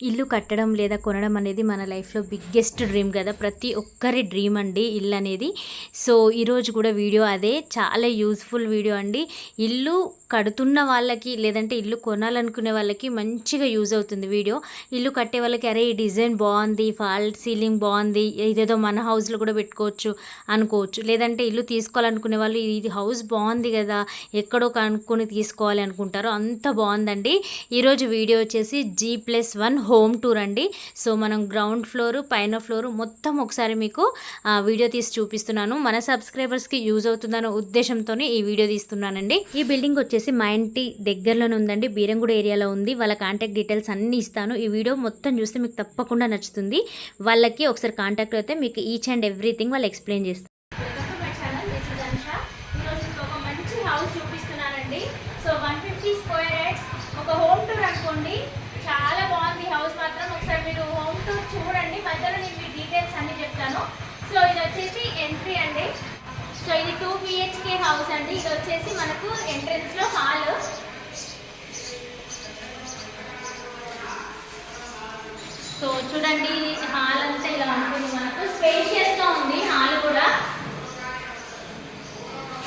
ఇల్లు కట్టడం లేదా కొనడం అనేది మన లైఫ్లో బిగ్గెస్ట్ డ్రీమ్ కదా. ప్రతి ఒక్కరి డ్రీమ్ అండి ఇల్లు అనేది. సో ఈరోజు కూడా వీడియో అదే. చాలా యూజ్ఫుల్ వీడియో అండి. ఇల్లు కడుతున్న వాళ్ళకి లేదంటే ఇల్లు కొనాలనుకునే వాళ్ళకి మంచిగా యూజ్ అవుతుంది వీడియో. ఇల్లు కట్టే వాళ్ళకి అరే ఈ డిజైన్ బాగుంది ఫాల్ సీలింగ్ బాగుంది ఇదేదో మన హౌస్లో కూడా పెట్టుకోవచ్చు అనుకోవచ్చు. లేదంటే ఇల్లు తీసుకోవాలనుకునే వాళ్ళు ఇది హౌస్ బాగుంది కదా ఎక్కడో కనుక్కొని తీసుకోవాలి అనుకుంటారో. అంత బాగుందండి. ఈరోజు వీడియో వచ్చేసి G plus one home tour అండి. సో మనం గ్రౌండ్ ఫ్లోర్ పైన ఫ్లోర్ మొత్తం ఒకసారి మీకు వీడియో తీసి చూపిస్తున్నాను. మన సబ్స్క్రైబర్స్కి యూజ్ అవుతుందనే ఉద్దేశంతోనే ఈ వీడియో తీస్తున్నానండి. ఈ బిల్డింగ్ వచ్చేసి మా ఇంటి దగ్గరలోనే ఉందండి. బీరంగూడ ఏరియాలో ఉంది. వాళ్ళ కాంటాక్ట్ డీటెయిల్స్ అన్నీ ఇస్తాను. ఈ వీడియో మొత్తం చూస్తే మీకు తప్పకుండా నచ్చుతుంది. వాళ్ళకి ఒకసారి కాంటాక్ట్ అయితే మీకు ఈచ్ అండ్ ఎవ్రీథింగ్ వాళ్ళు ఎక్స్ప్లెయిన్ చేస్తారు. ఎంట్రీ అండి. సో ఇది టూ బిహెచ్కే హౌస్ అండి. ఇది వచ్చేసి మనకు ఎంట్రెన్స్లో హాల్ సో చూడండి హాల్ అంతా ఇలా ఉంటుంది మనకు. స్పేషియస్గా ఉంది హాల్ కూడా.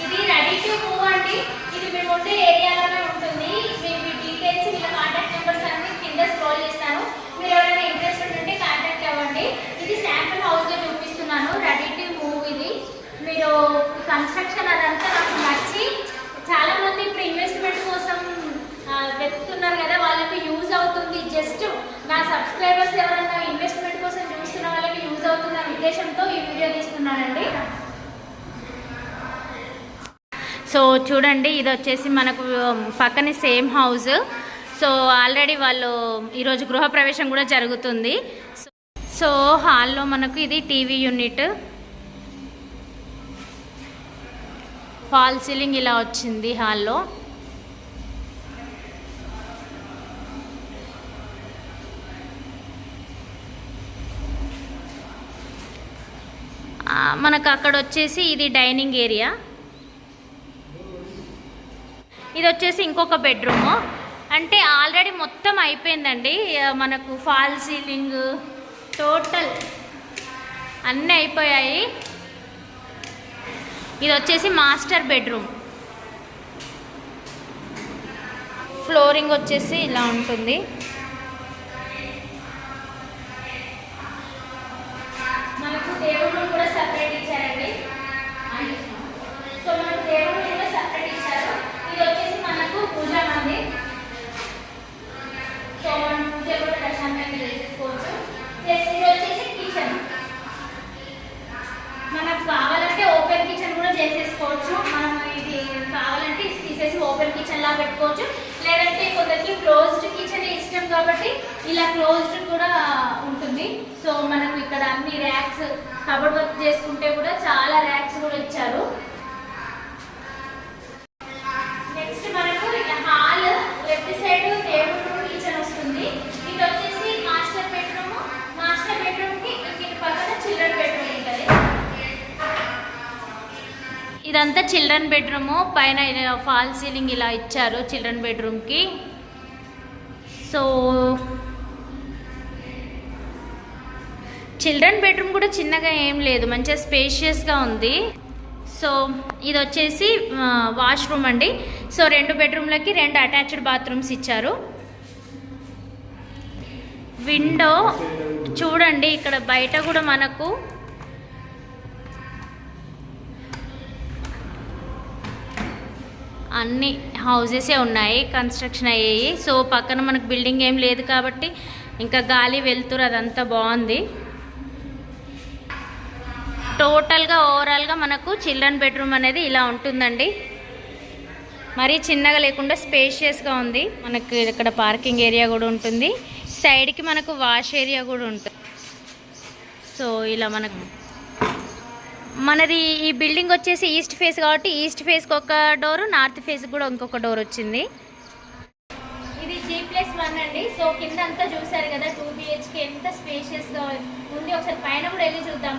ఇది రెడీ టు మూవ్ అండి. ఇది మేము ఉండే ఏరియాలోనే ఉంటుంది మేము ఈ డీటెయిల్స్ వీళ్ళ కాంటాక్ట్ నెంబర్స్ అన్ని కింద స్క్రోల్ చేస్తాను మీరు ఎవరైనా ఇంట్రెస్ట్ ఉంటే కాంటాక్ట్ అవ్వండి ఇది శాంపుల్ హౌస్గా చూపిస్తున్నాను రెడీ టు మూవ్ ఇది మీరు కన్స్ట్రక్షన్ అదంతా నాకు నచ్చి చాలా మంది ఇప్పుడు ఇన్వెస్ట్మెంట్ కోసం ఆ, వెతుకుతున్నారు కదా వాళ్ళకి యూజ్ అవుతుంది. జస్ట్ నా సబ్స్క్రైబర్స్ ఎవరైనా ఇన్వెస్ట్మెంట్ కోసం చూస్తున్న వాళ్ళకి యూజ్ అవుతుంది అనే ఉద్దేశంతో ఈ వీడియో తీస్తున్నానండి. సో చూడండి ఇది వచ్చేసి మనకు పక్కనే సేమ్ హౌస్ సో ఆల్రెడీ వాళ్ళు ఈరోజు గృహప్రవేశం కూడా జరుగుతుంది. సో- సో హాల్లో మనకు ఇది టీవీ యూనిట్ ఫాల్ సీలింగ్ ఇలా వచ్చింది హాల్లో. మనకు అక్కడ వచ్చేసి ఇది డైనింగ్ ఏరియా. ఇది వచ్చేసి ఇంకొక బెడ్రూము. అంటే ఆల్రెడీ మొత్తం అయిపోయిందండి మనకు ఫాల్ సీలింగ్ టోటల్ అన్నీ అయిపోయాయి. ఇది వచ్చేసి మాస్టర్ బెడ్రూమ్. ఫ్లోరింగ్ వచ్చేసి ఇలా ఉంటుంది. మనకు టేబుల్ కూడా సపరేట్ కాబట్టి ఇలా క్లోజ్డ్ కూడా ఉంటుంది. సో మనకు ఇక్కడ అన్ని ర్యాక్స్ కబడ్ వర్క్ చేసుకుంటే కూడా చాలా ర్యాక్స్ కూడా ఇచ్చారు. నెక్స్ట్ మనకు హాల్ లెఫ్ట్ సైడ్ దేవుడు కిచెన్ వస్తుంది. వచ్చేసి మాస్టర్ బెడ్రూమ్ మాస్టర్ బెడ్రూమ్కి ఇటు పక్కన చిల్డ్రన్ బెడ్రూమ్ ఉంటుంది. ఇదంతా చిల్డ్రన్ బెడ్రూము పైన ఫాల్ సీలింగ్ ఇలా ఇచ్చారు చిల్డ్రన్ బెడ్రూమ్కి సో చిల్డ్రన్ బెడ్రూమ్ కూడా చిన్నగా ఏం లేదు. మంచిగా స్పేషియస్గా ఉంది. సో ఇది వచ్చేసి వాష్రూమ్ అండి. సో రెండు బెడ్రూమ్లకి రెండు అటాచ్డ్ బాత్రూమ్స్ ఇచ్చారు. విండో చూడండి ఇక్కడ బయట కూడా మనకు అన్ని హౌజెసే ఉన్నాయి కన్స్ట్రక్షన్ అయ్యాయి. సో పక్కన మనకు బిల్డింగ్ ఏం లేదు కాబట్టి ఇంకా గాలి వెళ్తురు అదంతా బాగుంది. టోటల్గా ఓవరాల్గా మనకు చిల్డ్రన్ బెడ్రూమ్ అనేది ఇలా ఉంటుందండి. మరీ చిన్నగా లేకుండా స్పేషియస్గా ఉంది. మనకు ఇక్కడ పార్కింగ్ ఏరియా కూడా ఉంటుంది. సైడ్కి మనకు వాష్ ఏరియా కూడా ఉంటుంది. సో ఇలా మనకు మనది ఈ బిల్డింగ్ వచ్చేసి ఈస్ట్ ఫేస్ కాబట్టి ఈస్ట్ ఫేస్కి ఒక డోర్ నార్త్ ఫేస్ కూడా ఇంకొక డోర్ వచ్చింది. ఇది జీ ప్లస్ వన్ అండి. సో కింద అంతా చూసారు కదా టూ బిహెచ్కే ఎంత స్పేషియస్గా ఉంది. ఒకసారి పైన కూడా వెళ్ళి చూద్దాం.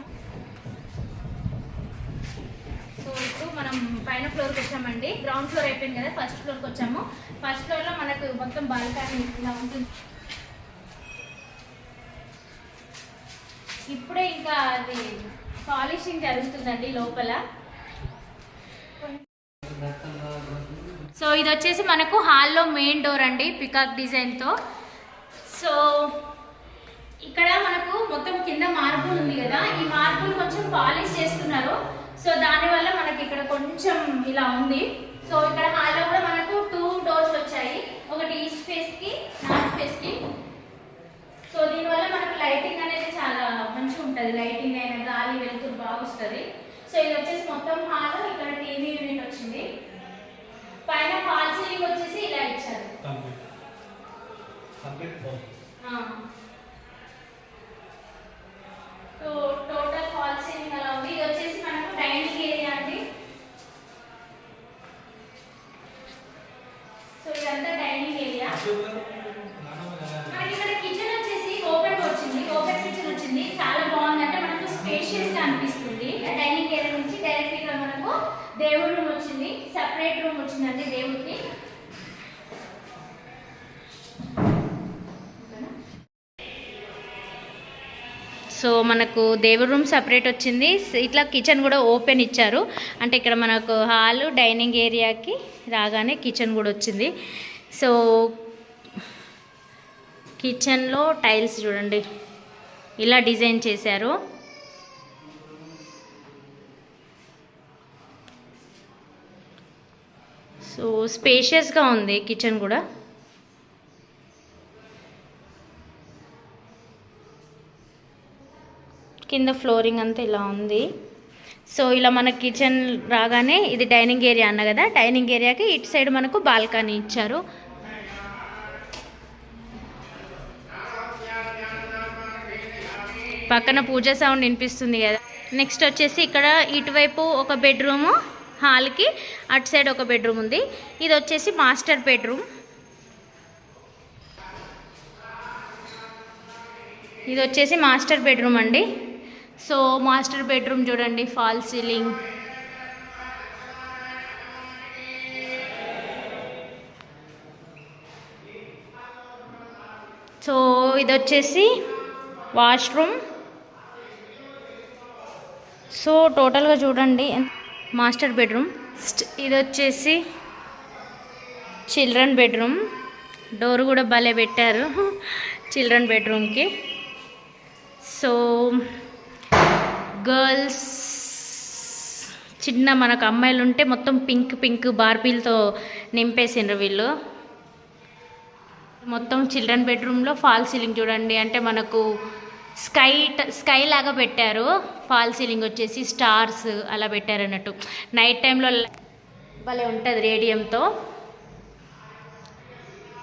సో ఇప్పుడు మనం పైన ఫ్లోర్కి వచ్చామండి. గ్రౌండ్ ఫ్లోర్ అయిపోయింది కదా ఫస్ట్ ఫ్లోర్కి వచ్చాము. ఫస్ట్ ఫ్లోర్లో మనకు మొత్తం బాల్కనీ ఇలా ఉంటుంది. ఇప్పుడే ఇంకా అది పాలిషింగ్ జరుగుతుందండి లోపల. సో ఇది వచ్చేసి మనకు హాల్లో మెయిన్ డోర్ అండి పికాక్ డిజైన్తో. సో ఇక్కడ మనకు మొత్తం కింద మార్బుల్ ఉంది కదా ఈ మార్బుల్ కొంచెం పాలిష్ చేస్తున్నారు. సో దానివల్ల మనకి ఇక్కడ కొంచెం ఇలా ఉంది. సో ఇక్కడ హాల్లో కూడా మనకు టూ డోర్స్ వచ్చాయి. ఒకటి ఈస్ట్ ఫేస్కి నార్త్ ఫేస్కి. సో దీనివల్ల మనకు లైటింగ్ అనేది చాలా మంచిగా ఉంటుంది లైటింగ్ వస్తుంది. సో ఇది వచ్చేసి మొత్తం హాల్ ఇక్కడ టీవీ యూనిట్ వచ్చింది. పైన ఫాల్ సీలింగ్ వచ్చేసి ఇలా ఇచ్చారు. Complete. So total fall ceiling అలా ఉంది ఇది వచ్చేసి మనకు డైనింగ్ ఏరియా అండి సో ఇదంతా డైనింగ్ ఏరియా మనకి ఇక్కడ కిచెన్ వచ్చేసి ఓపెన్ వచ్చింది ఓపెన్ కిచెన్ వచ్చింది చాలా బాగుంది అంటే మనకు స్పేషియస్గా అనిపిస్తుంది డైనింగ్ ఏరియా నుంచి డైరెక్ట్ ఇక్కడ మనకు దేవుడి రూమ్ వచ్చింది సెపరేట్ రూమ్ వచ్చిందండి దేవుడికి సో మనకు దేవుడి రూమ్ సపరేట్ వచ్చింది. ఇట్లా కిచెన్ కూడా ఓపెన్ ఇచ్చారు. అంటే ఇక్కడ మనకు హాలు డైనింగ్ ఏరియాకి రాగానే కిచెన్ కూడా వచ్చింది. సో కిచెన్లో టైల్స్ చూడండి. ఇలా డిజైన్ చేశారు. సో స్పేషియస్గా ఉంది కిచెన్ కూడా. కింద ఫ్లోరింగ్ అంతా ఇలా ఉంది. సో ఇలా మన కిచెన్ రాగానే ఇది డైనింగ్ ఏరియా అన్న కదా డైనింగ్ ఏరియాకి ఇటు సైడ్ మనకు బాల్కనీ ఇచ్చారు. పక్కన పూజ సౌండ్ వినిపిస్తుంది కదా. నెక్స్ట్ వచ్చేసి ఇక్కడ ఇటువైపు ఒక బెడ్రూము హాల్కి అటు సైడ్ ఒక బెడ్రూమ్ ఉంది. ఇది వచ్చేసి మాస్టర్ బెడ్రూమ్. ఇది వచ్చేసి మాస్టర్ బెడ్రూమ్ అండి. సో మాస్టర్ బెడ్రూమ్ చూడండి ఫాల్ సీలింగ్. సో ఇది వచ్చేసి వాష్రూమ్. సో టోటల్గా చూడండి మాస్టర్ బెడ్రూమ్. ఇది వచ్చేసి చిల్డ్రన్ బెడ్రూమ్. డోర్ కూడా భలే పెట్టారు చిల్డ్రన్ బెడ్రూమ్కి. సో గర్ల్స్ చిన్న మనకు అమ్మాయిలు ఉంటే మొత్తం పింక్ పింక్ బార్బీలతో నింపేసిండ్రు వీళ్ళు. మొత్తం చిల్డ్రన్ బెడ్రూమ్లో ఫాల్ సీలింగ్ చూడండి. అంటే మనకు స్కై ట- స్కై లాగా పెట్టారు. ఫాల్ సీలింగ్ వచ్చేసి స్టార్స్ అలా పెట్టారు అన్నట్టు నైట్ టైంలో భలే ఉంటుంది రేడియంతో.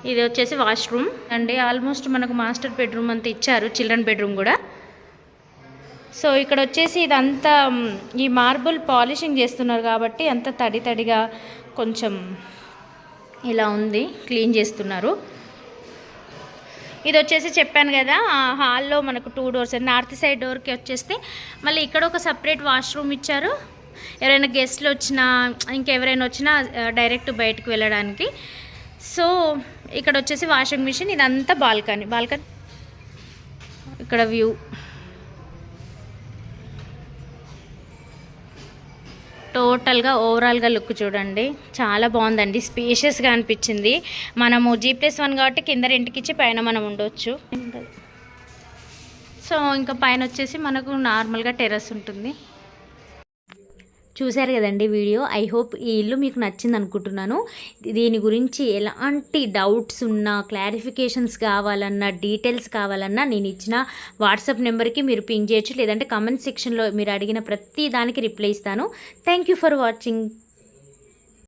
ఇది వచ్చేసి వాష్రూమ్. అండి ఆల్మోస్ట్ మనకు మాస్టర్ బెడ్రూమ్ అంతా ఇచ్చారు చిల్డ్రన్ బెడ్రూమ్ కూడా. సో ఇక్కడ వచ్చేసి ఇదంతా ఈ మార్బుల్ పాలిషింగ్ చేస్తున్నారు కాబట్టి అంత తడి తడిగా కొంచెం ఇలా ఉంది క్లీన్ చేస్తున్నారు. ఇది వచ్చేసి చెప్పాను కదా ఆ హాల్లో మనకు టూ డోర్స్ నార్త్ సైడ్ డోర్కి వచ్చేస్తే మళ్ళీ ఇక్కడ ఒక సపరేట్ వాష్రూమ్ ఇచ్చారు. ఎవరైనా గెస్ట్లు వచ్చినా ఇంకెవరైనా వచ్చినా డైరెక్ట్ బయటకు వెళ్ళడానికి. సో ఇక్కడ వచ్చేసి వాషింగ్ మిషన్ ఇదంతా బాల్కనీ బాల్కనీ ఇక్కడ వ్యూ. టోటల్గా ఓవరాల్గా లుక్ చూడండి. చాలా బాగుందండి. స్పేషియస్గా అనిపించింది. మనము జీ ప్లస్ వన్ కాబట్టి కింద రెంట్కిచ్చి పైన మనం ఉండొచ్చు. సో ఇంకా పైన వచ్చేసి మనకు నార్మల్గా టెర్రస్ ఉంటుంది. చూశారు కదండి వీడియో. ఐ హోప్ ఈ ఇల్లు మీకు నచ్చింది అనుకుంటున్నాను. దీని గురించి ఎలాంటి డౌట్స్ ఉన్నా క్లారిఫికేషన్స్ కావాలన్నా డీటెయిల్స్ కావాలన్నా నేను ఇచ్చిన వాట్సాప్ నెంబర్కి మీరు పింగ్ చేయొచ్చు. లేదంటే కమెంట్ సెక్షన్లో మీరు అడిగిన ప్రతి దానికి రిప్లై ఇస్తాను. Thank you for watching